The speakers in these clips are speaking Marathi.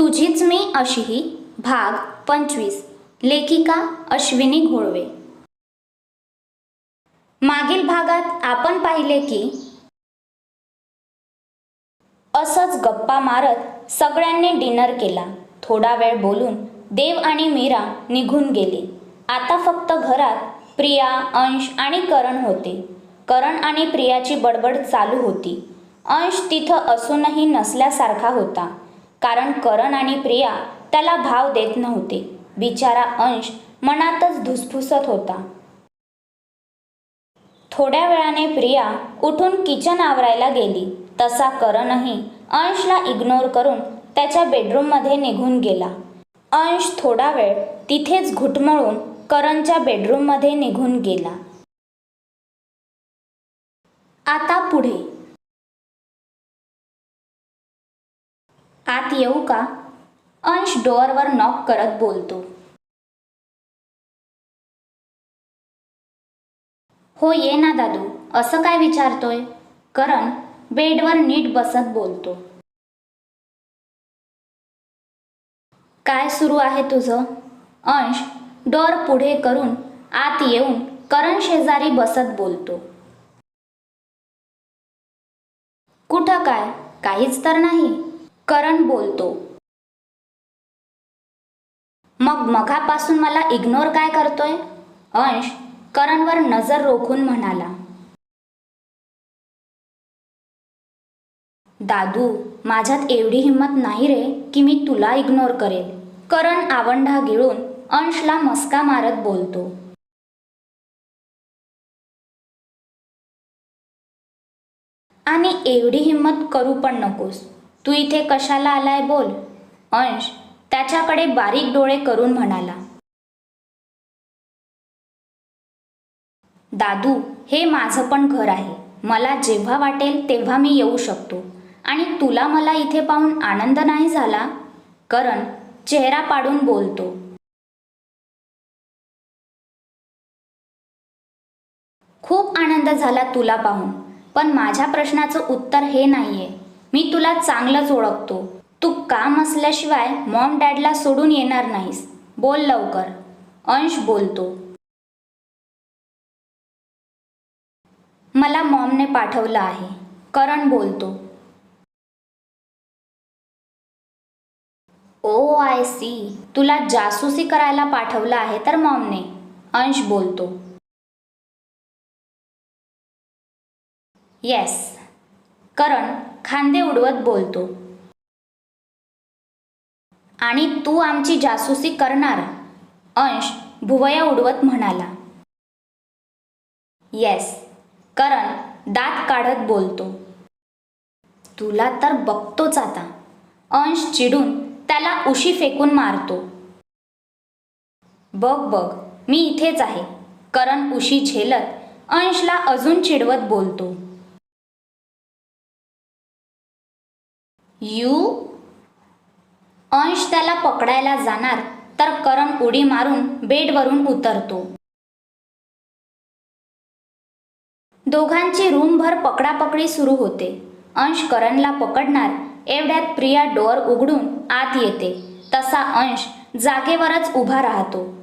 तुझीच मी अशीही भाग पंचवीस. लेखिका अश्विनी घोळवे. मागील भागात आपण पाहिले की असंच गप्पा मारत सगळ्यांनी डिनर केला. थोडा वेळ बोलून देव आणि मीरा निघून गेली. आता फक्त घरात प्रिया अंश आणि करण होते. करण आणि प्रियाची बडबड चालू होती. अंश तिथं असूनही नसल्यासारखा होता. कारण करण आणि प्रिया त्याला भाव देत नव्हते. बिचारा अंश मनातच धुसफुसत होता. थोड्या वेळाने प्रिया उठून किचन आवरायला गेली. तसा करणही अंशला इग्नोर करून त्याच्या बेडरूममध्ये निघून गेला. अंश थोडा वेळ तिथेच घुटमळून करणच्या बेडरूममध्ये निघून गेला. आता पुढे आत येऊ का? अंश डोअरवर नॉक करत बोलतो. हो ये ना दादू. असं काय विचारतोय? करण बेडवर नीट बसत बोलतो. काय सुरू आहे तुझं? अंश डोर पुढे करून आत येऊन करण शेजारी बसत बोलतो. कुठं काय? काहीच तर नाही? करण बोलतो. मग मघापासून मला इग्नोर काय करतोय? अंश करणवर नजर रोखून म्हणाला. दादू माझ्यात एवढी हिंमत नाही रे की मी तुला इग्नोर करेल. करण आवंढा गिळून अंशला मस्का मारत बोलतो. आणि एवढी हिंमत करू पण नकोस. तू इथे कशाला आलाय बोल. अंश त्याच्याकडे बारीक डोळे करून म्हणाला. दादू हे माझं पण घर आहे. मला जेव्हा वाटेल तेव्हा मी येऊ शकतो. आणि तुला मला इथे पाहून आनंद नाही झाला? करण चेहरा पाडून बोलतो. खूप आनंद झाला तुला पाहून पण माझ्या प्रश्नाचं उत्तर हे नाहीये. मी तुला चांगलंच ओळखतो. तू काम असल्याशिवाय मॉम डॅडला सोडून येणार नाहीस. बोल लवकर. अंश बोलतो. मला मॉमने पाठवलं आहे. करण बोलतो. ओ आय सी तुला जासूसी करायला पाठवलं आहे तर मॉमने अंश बोलतो. येस करण खांदे उडवत बोलतो. आणि तू आमची जासूसी करणार? अंश भुवया उडवत म्हणाला. येस. करण दात काढत बोलतो. तुला तर बघतोच आता. अंश चिडून त्याला उशी फेकून मारतो. बघ बघ मी इथेच आहे. करण उशी झेलत अंशला अजून चिडवत बोलतो. यू? अंश त्याला पकडायला जाणार तर करण उडी मारून बेडवरून उतरतो. दोघांची रूमभर पकडापकडी सुरू होते. अंश करणला पकडणार एवढ्यात प्रिया डोअर उघडून आत येते. तसा अंश जागेवरच उभा राहतो.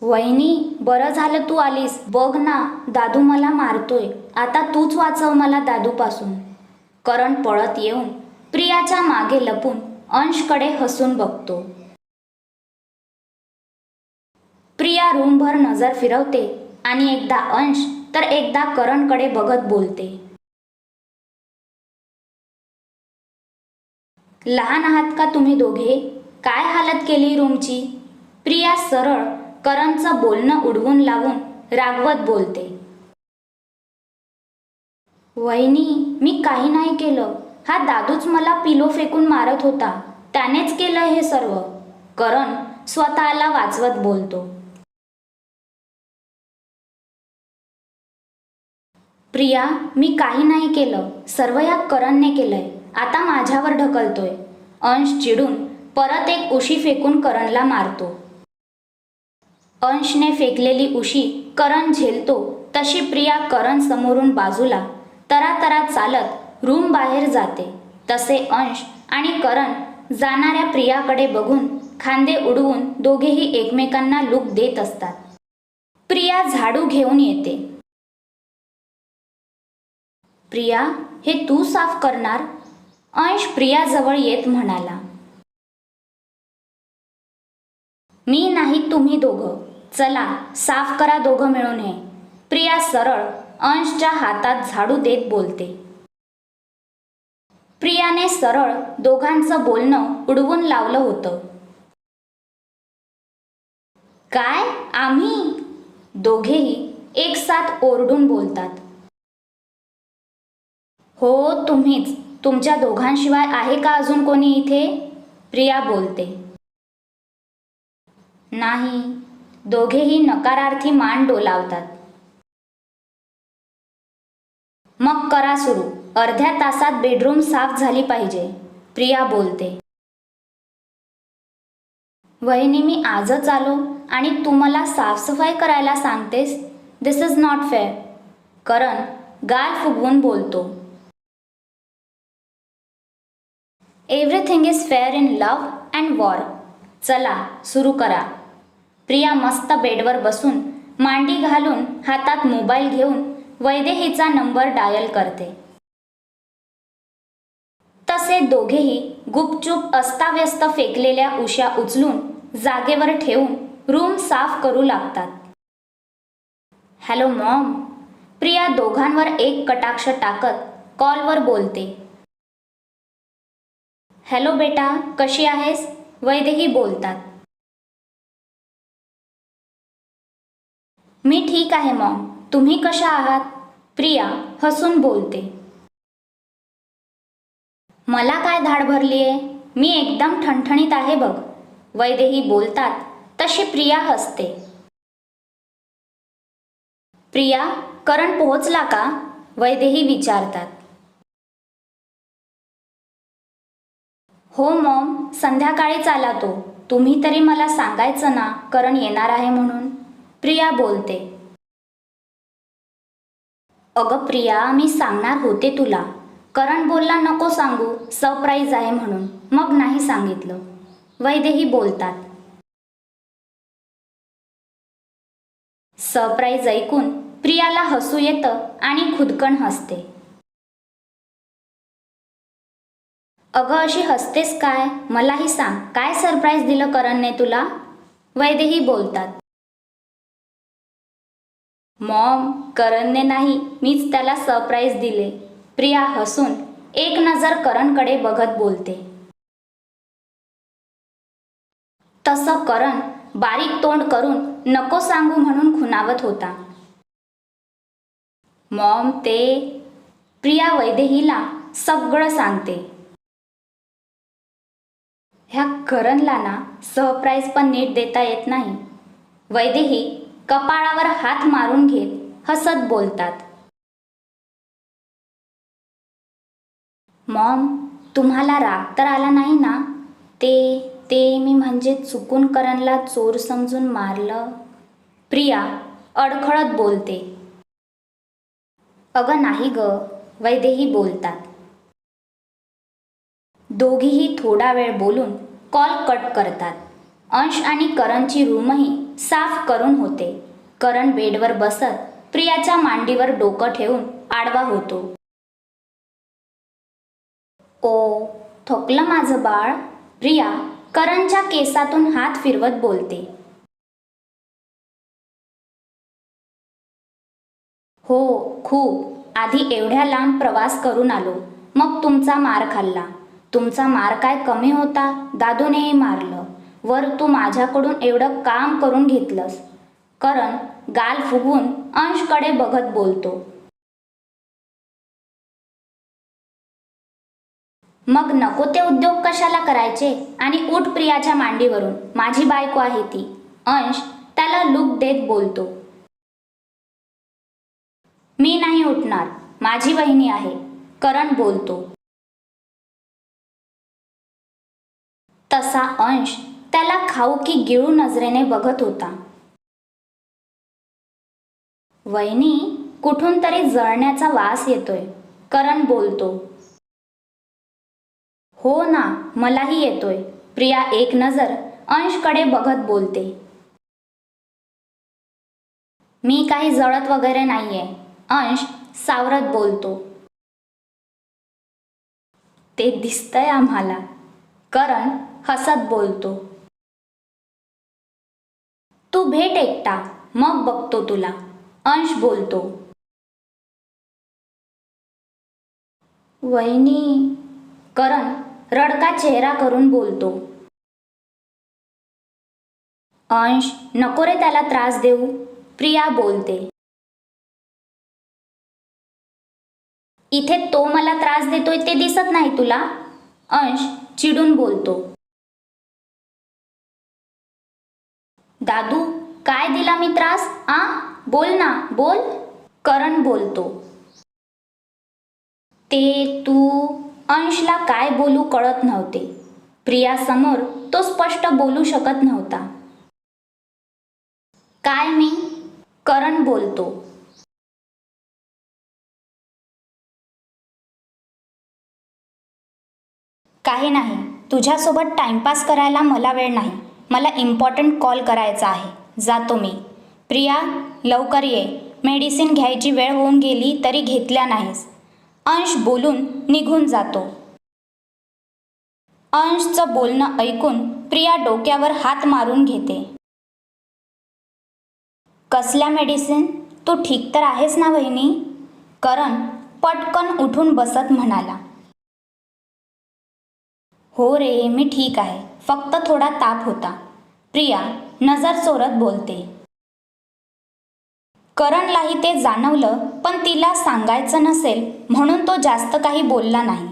वहिनी बरं झालं तू आलीस. बघ ना दादू मला मारतोय. आता तूच वाचव मला दादूपासून. करण पळत येऊन प्रियाच्या मागे लपून अंशकडे हसून बघतो. प्रिया रूमभर नजर फिरवते आणि एकदा अंश तर एकदा करणकडे बघत बोलते. लहान आहात का तुम्ही दोघे? काय हालत केली रूमची? प्रिया सरळ करणचं बोलणं उडवून लावून रागवत बोलते. वहिनी मी काही नाही केलं. हा दादूच मला पिलो फेकून मारत होता. त्यानेच केलं हे सर्व. करण स्वतःला वाचवत बोलतो. प्रिया मी काही नाही केलं. सर्व या करणने केलंय. आता माझ्यावर ढकलतोय. अंश चिडून परत एक उशी फेकून करणला मारतो. अंशने फेकलेली उशी करण झेलतो. तशी प्रिया करण समोरून बाजूला तरातरा चालत रूम बाहेर जाते. तसे अंश आणि करण जाणाऱ्या प्रियाकडे बघून खांदे उडवून दोघेही एकमेकांना लुक देत असतात. प्रिया झाडू घेऊन येते. प्रिया हे तू साफ करणार? अंश प्रियाजवळ येत म्हणाला. मी नाही तुम्ही दोघं. चला साफ करा दोघं मिळून हे. प्रिया सरळ अंशच्या हातात झाडू देत बोलते. प्रियाने सरळ दोघांचं बोलणं उडवून लावलं होतं. काय? आम्ही? दोघेही एक साथ ओरडून बोलतात. हो तुम्हीच. तुमच्या दोघांशिवाय आहे का अजून कोणी इथे? प्रिया बोलते. नाही. दोघेही नकारार्थी मान डोलावतात. मग करा सुरू. अर्ध्या तासात बेडरूम साफ झाली पाहिजे. प्रिया बोलते. वहिनी मी आजच आलो आणि तू मला साफसफाई करायला सांगतेस? This is not fair Karan गाल फुगवून बोलतो. Everything is fair in love and war चला सुरू करा. प्रिया मस्त बेडवर बसून मांडी घालून हातात मोबाईल घेऊन वैदेहीचा नंबर डायल करते. तसे दोघेही गुपचूप अस्ताव्यस्त फेकलेल्या उश्या उचलून जागेवर ठेवून रूम साफ करू लागतात. हॅलो मॉम प्रिया दोघांवर एक कटाक्ष टाकत कॉलवर बोलते. हॅलो बेटा कशी आहेस? वैदेही बोलतात. मी ठीक आहे मॉम. तुम्ही कशा आहात? प्रिया हसून बोलते. मला काय धाड भरली आहे मी एकदम ठणठणीत आहे बघ. वैदेही बोलतात तशी प्रिया हसते. प्रिया करण पोहोचला का? वैदेही विचारतात. हो मॉम संध्याकाळीच आला तो. तुम्ही तरी मला सांगायचं ना करण येणार आहे म्हणून? प्रिया बोलते. अगं प्रिया मी सांगणार होते तुला. करण बोलला नको सांगू. सरप्राईज आहे म्हणून. मग नाही सांगितलं. वैदेही बोलतात. सरप्राईज ऐकून प्रियाला हसू येतं आणि खुदकण हसते. अगं अशी हसतेस काय? मलाही सांग. काय सरप्राईज दिलं करणने तुला? वैदेही बोलतात. मॉम करणने नाही मीच त्याला सरप्राईज दिले. प्रिया हसून एक नजर करणकडे बघत बोलते. तसं करण बारीक तोंड करून नको सांगू म्हणून खुनावत होता. मॉम ते प्रिया वैदेहीला सगळं सांगते. ह्या करणला ना सरप्राईज पण नीट देता येत नाही. वैदेही कपाळावर हात मारून घेत हसत बोलतात. मॉम तुम्हाला राग तर आला नाही ना? ते ते मी म्हणजे चुकून करणला चोर समजून मारलं. प्रिया अडखळत बोलते. अगं नाही ग वैदेही बोलतात. दोघीही थोडा वेळ बोलून कॉल कट करतात. अंश आणि करणची रूमही साफ करून होते. करण बेडवर बसत प्रियाच्या मांडीवर डोकं ठेवून आडवा होतो. ओ थोकलं माझं बाळ? प्रिया करणच्या केसातून हात फिरवत बोलते. हो खूप. आधी एवढ्या लांब प्रवास करून आलो. मग तुमचा मार खाल्ला. तुमचा मार काय कमी होता? दादूनेही मारलं. वर तू माझ्याकडून एवढं काम करून घेतलंस. करण गाल फुगून अंशकडे बघत बोलतो. मग नको ते उद्योग कशाला करायचे? आणि उठ प्रियाच्या मांडीवरून. माझी बायको आहे ती. अंश त्याला लुक देत बोलतो. मी नाही उठणार. माझी बहिणी आहे. करण बोलतो. तसा अंश त्याला खाऊ की गिळू नजरेने बघत होता. वहिनी कुठून तरी जळण्याचा वास येतोय करण बोलतो. हो ना मलाही येतोय. प्रिया एक नजर अंशकडे बघत बोलते. मी काही जळत वगैरे नाहीये अंश सावरत बोलतो. ते दिसतंय आम्हाला करण हसत बोलतो. तू भेट एकटा मग बघतो तुला. अंश बोलतो. वहिनी करण रडका चेहरा करून बोलतो. अंश नको रे त्याला त्रास देऊ. प्रिया बोलते. इथे तो मला त्रास देतोय ते दिसत नाही तुला? अंश चिडून बोलतो. दादू काय दिला मी त्रास? आ? बोल ना बोल. करण बोलतो. ते तू अंशला काय बोलू कळत नव्हते. प्रियासमोर तो स्पष्ट बोलू शकत नव्हता. काय मी? करण बोलतो. काही नाही तुझ्यासोबत टाइमपास करायला मला वेळ नाही. मला इम्पॉर्टंट कॉल करायचा आहे. जातो मी. प्रिया लवकर ये. मेडिसिन घ्यायची वेळ होऊन गेली तरी घेतल्या नाहीस. अंश बोलून निघून जातो. अंशचं बोलणं ऐकून प्रिया डोक्यावर हात मारून घेते. कसल्या मेडिसिन तू ठीक तर आहेस ना वहिनी? करण पटकन उठून बसत म्हणाला. हो रे मी ठीक आहे. फक्त थोडा ताप होता. प्रिया नजर चोरत बोलते. करणलाही ते जाणवलं पण तिला सांगायचं नसेल म्हणून तो जास्त काही बोलला नाही.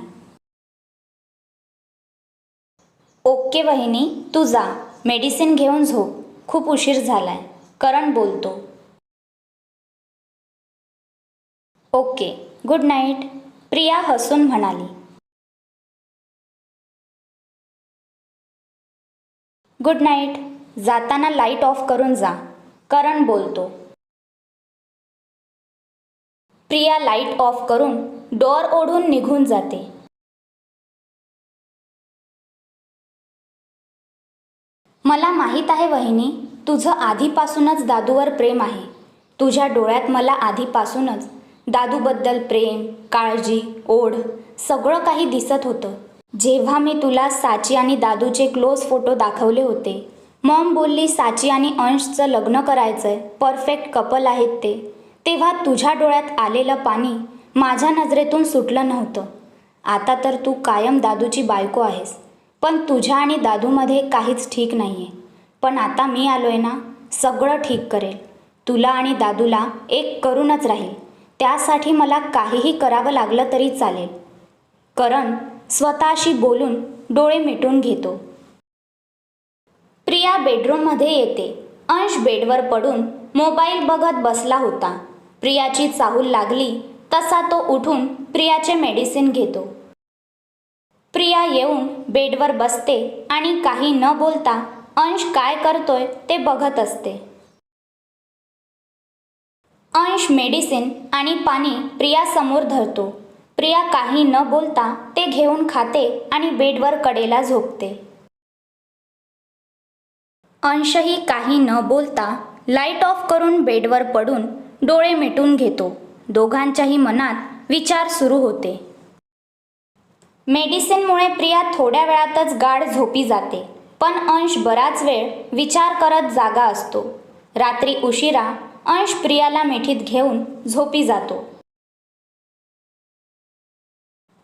ओके वहिनी तू जा. मेडिसिन घेऊन झोप. खूप उशीर झालाय. करण बोलतो. ओके. Good night. प्रिया हसून म्हणाली. Good night. जाताना लाइट ऑफ करून जा. करण बोलतो. प्रिया लाइट ऑफ करून डोअर ओढून निघून जाते. मला माहीत आहे वहिनी तुझं आधीपासूनच दादूवर प्रेम आहे. तुझ्या डोळ्यात मला आधीपासूनच दादूबद्दल प्रेम काळजी ओढ सगळं काही दिसत होतं. जेव्हा मी तुला साची आणि दादूचे क्लोज फोटो दाखवले होते मॉम बोलली साची आणि अंशचं लग्न करायचंय परफेक्ट कपल आहेत ते. तेव्हा तुझ्या डोळ्यात आलेलं पाणी माझ्या नजरेतून सुटलं नव्हतं. आता तर तू कायम दादूची बायको आहेस पण तुझ्या आणि दादूमध्ये काहीच ठीक नाही आहे पण आता मी आलो आहे ना सगळं ठीक करेल. तुला आणि दादूला एक करूनच राहील. त्यासाठी मला काहीही करावं लागलं तरी चालेल. करण स्वतःशी बोलून डोळे मिटून घेतो. प्रिया बेडरूममध्ये येते. अंश बेडवर पडून मोबाईल बघत बसला होता. प्रियाची चाहूल लागली तसा तो उठून प्रियाचे मेडिसिन घेतो. प्रिया येऊन बेडवर बसते आणि काही न बोलता अंश काय करतोय ते बघत असते. अंश मेडिसिन आणि पाणी प्रियासमोर धरतो. प्रिया काही न बोलता ते घेऊन खाते आणि बेडवर कडेला झोपते. अंशही काही न बोलता लाइट ऑफ करून बेडवर पडून डोळे मिटून घेतो. दोघांच्याही मनात विचार सुरू होते. मेडिसिनमुळे प्रिया थोड्या वेळातच गाढ झोपी जाते पण अंश बराच वेळ विचार करत जागा असतो. रात्री उशिरा अंश प्रियाला मिठीत घेऊन झोपी जातो.